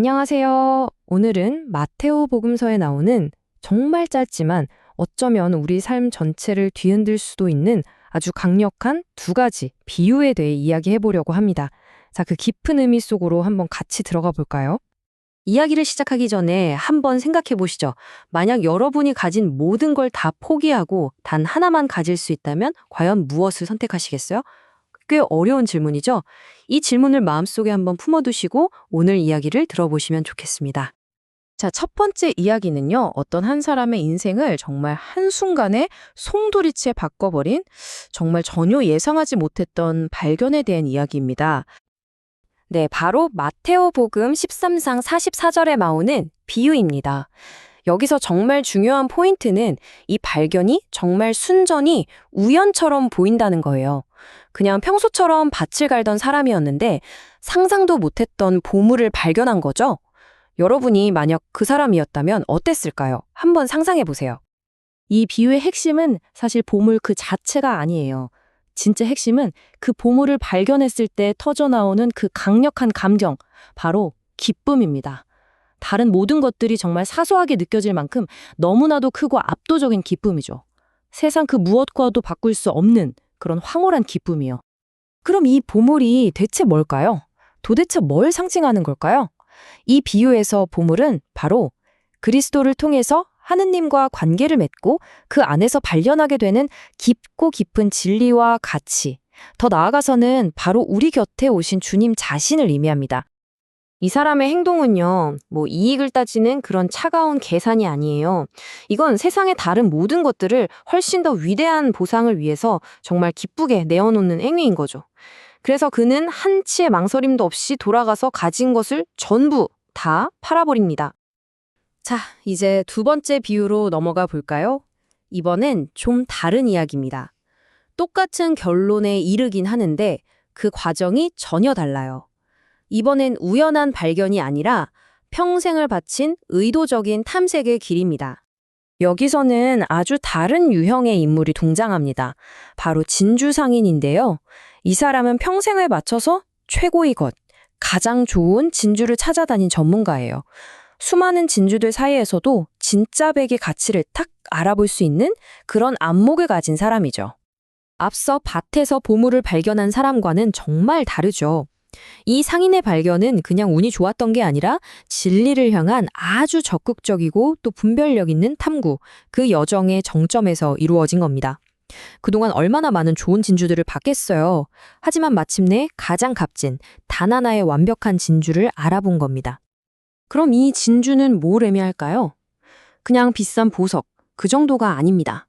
안녕하세요. 오늘은 마테오 복음서에 나오는 정말 짧지만 어쩌면 우리 삶 전체를 뒤흔들 수도 있는 아주 강력한 두 가지 비유에 대해 이야기해 보려고 합니다. 자, 그 깊은 의미 속으로 한번 같이 들어가 볼까요? 이야기를 시작하기 전에 한번 생각해 보시죠. 만약 여러분이 가진 모든 걸 다 포기하고 단 하나만 가질 수 있다면 과연 무엇을 선택하시겠어요? 꽤 어려운 질문이죠? 이 질문을 마음속에 한번 품어두시고 오늘 이야기를 들어보시면 좋겠습니다. 자, 첫 번째 이야기는요, 어떤 한 사람의 인생을 정말 한순간에 송두리째 바꿔버린 정말 전혀 예상하지 못했던 발견에 대한 이야기입니다. 네, 바로 마테오 복음 13상 44절에 나오는 비유입니다. 여기서 정말 중요한 포인트는 이 발견이 정말 순전히 우연처럼 보인다는 거예요. 그냥 평소처럼 밭을 갈던 사람이었는데 상상도 못했던 보물을 발견한 거죠. 여러분이 만약 그 사람이었다면 어땠을까요? 한번 상상해 보세요. 이 비유의 핵심은 사실 보물 그 자체가 아니에요. 진짜 핵심은 그 보물을 발견했을 때 터져나오는 그 강력한 감정, 바로 기쁨입니다. 다른 모든 것들이 정말 사소하게 느껴질 만큼 너무나도 크고 압도적인 기쁨이죠. 세상 그 무엇과도 바꿀 수 없는 그런 황홀한 기쁨이요. 그럼 이 보물이 대체 뭘까요? 도대체 뭘 상징하는 걸까요? 이 비유에서 보물은 바로 그리스도를 통해서 하느님과 관계를 맺고 그 안에서 발견하게 되는 깊고 깊은 진리와 가치, 더 나아가서는 바로 우리 곁에 오신 주님 자신을 의미합니다. 이 사람의 행동은요, 뭐 이익을 따지는 그런 차가운 계산이 아니에요. 이건 세상의 다른 모든 것들을 훨씬 더 위대한 보상을 위해서 정말 기쁘게 내어놓는 행위인 거죠. 그래서 그는 한치의 망설임도 없이 돌아가서 가진 것을 전부 다 팔아버립니다. 자, 이제 두 번째 비유로 넘어가 볼까요? 이번엔 좀 다른 이야기입니다. 똑같은 결론에 이르긴 하는데 그 과정이 전혀 달라요. 이번엔 우연한 발견이 아니라 평생을 바친 의도적인 탐색의 길입니다. 여기서는 아주 다른 유형의 인물이 등장합니다. 바로 진주 상인인데요. 이 사람은 평생을 바쳐서 최고의 것, 가장 좋은 진주를 찾아다닌 전문가예요. 수많은 진주들 사이에서도 진짜 백의 가치를 탁 알아볼 수 있는 그런 안목을 가진 사람이죠. 앞서 밭에서 보물을 발견한 사람과는 정말 다르죠. 이 상인의 발견은 그냥 운이 좋았던 게 아니라 진리를 향한 아주 적극적이고 또 분별력 있는 탐구, 그 여정의 정점에서 이루어진 겁니다. 그동안 얼마나 많은 좋은 진주들을 봤겠어요. 하지만 마침내 가장 값진 단 하나의 완벽한 진주를 알아본 겁니다. 그럼 이 진주는 뭘 의미할까요? 그냥 비싼 보석, 그 정도가 아닙니다.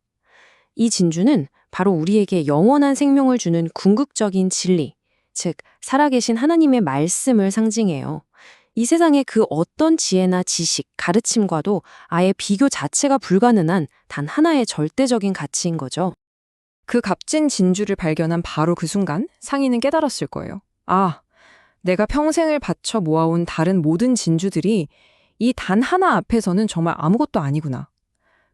이 진주는 바로 우리에게 영원한 생명을 주는 궁극적인 진리, 즉, 살아계신 하나님의 말씀을 상징해요. 이 세상의 그 어떤 지혜나 지식, 가르침과도 아예 비교 자체가 불가능한 단 하나의 절대적인 가치인 거죠. 그 값진 진주를 발견한 바로 그 순간 상인은 깨달았을 거예요. 아, 내가 평생을 바쳐 모아온 다른 모든 진주들이 이 단 하나 앞에서는 정말 아무것도 아니구나.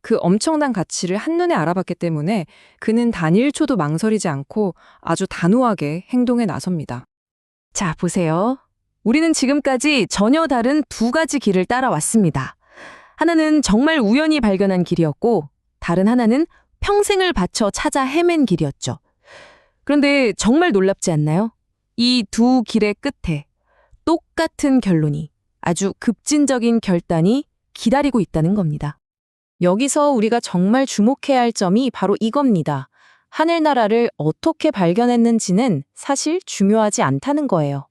그 엄청난 가치를 한눈에 알아봤기 때문에 그는 단 1초도 망설이지 않고 아주 단호하게 행동에 나섭니다. 자, 보세요. 우리는 지금까지 전혀 다른 두 가지 길을 따라왔습니다. 하나는 정말 우연히 발견한 길이었고, 다른 하나는 평생을 바쳐 찾아 헤맨 길이었죠. 그런데 정말 놀랍지 않나요? 이 두 길의 끝에 똑같은 결론이 아주 급진적인 결단이 기다리고 있다는 겁니다. 여기서 우리가 정말 주목해야 할 점이 바로 이겁니다. 하늘나라를 어떻게 발견했는지는 사실 중요하지 않다는 거예요.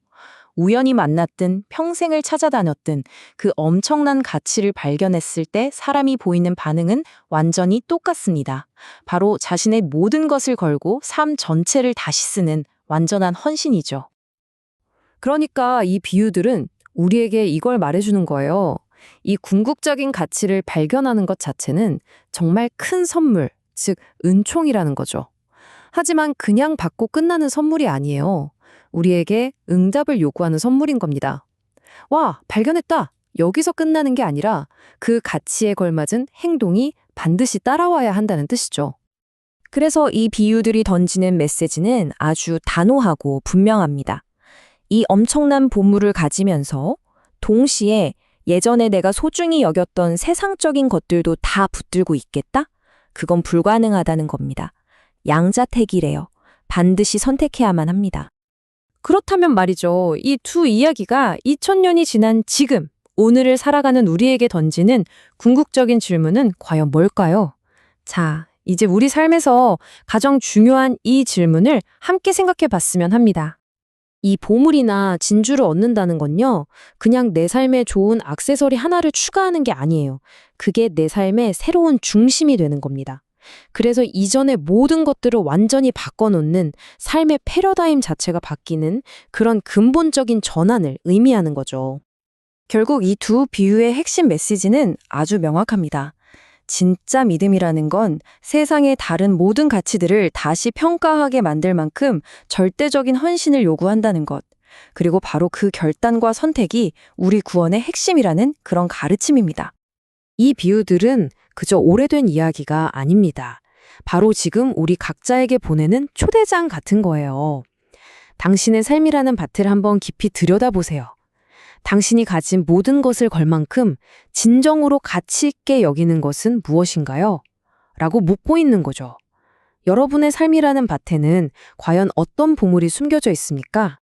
우연히 만났든 평생을 찾아다녔든 그 엄청난 가치를 발견했을 때 사람이 보이는 반응은 완전히 똑같습니다. 바로 자신의 모든 것을 걸고 삶 전체를 다시 쓰는 완전한 헌신이죠. 그러니까 이 비유들은 우리에게 이걸 말해주는 거예요. 이 궁극적인 가치를 발견하는 것 자체는 정말 큰 선물, 즉, 은총이라는 거죠. 하지만 그냥 받고 끝나는 선물이 아니에요. 우리에게 응답을 요구하는 선물인 겁니다. 와, 발견했다! 여기서 끝나는 게 아니라 그 가치에 걸맞은 행동이 반드시 따라와야 한다는 뜻이죠. 그래서 이 비유들이 던지는 메시지는 아주 단호하고 분명합니다. 이 엄청난 보물을 가지면서 동시에 예전에 내가 소중히 여겼던 세상적인 것들도 다 붙들고 있겠다? 그건 불가능하다는 겁니다. 양자택이래요. 반드시 선택해야만 합니다. 그렇다면 말이죠. 이 두 이야기가 2000년이 지난 지금, 오늘을 살아가는 우리에게 던지는 궁극적인 질문은 과연 뭘까요? 자, 이제 우리 삶에서 가장 중요한 이 질문을 함께 생각해 봤으면 합니다. 이 보물이나 진주를 얻는다는 건요, 그냥 내 삶에 좋은 액세서리 하나를 추가하는 게 아니에요. 그게 내 삶의 새로운 중심이 되는 겁니다. 그래서 이전의 모든 것들을 완전히 바꿔놓는 삶의 패러다임 자체가 바뀌는 그런 근본적인 전환을 의미하는 거죠. 결국 이 두 비유의 핵심 메시지는 아주 명확합니다. 진짜 믿음이라는 건 세상의 다른 모든 가치들을 다시 평가하게 만들 만큼 절대적인 헌신을 요구한다는 것. 그리고 바로 그 결단과 선택이 우리 구원의 핵심이라는 그런 가르침입니다. 이 비유들은 그저 오래된 이야기가 아닙니다. 바로 지금 우리 각자에게 보내는 초대장 같은 거예요. 당신의 삶이라는 밭을 한번 깊이 들여다보세요. 당신이 가진 모든 것을 걸 만큼 진정으로 가치 있게 여기는 것은 무엇인가요? 라고 묻고 있는 거죠. 여러분의 삶이라는 밭에는 과연 어떤 보물이 숨겨져 있습니까?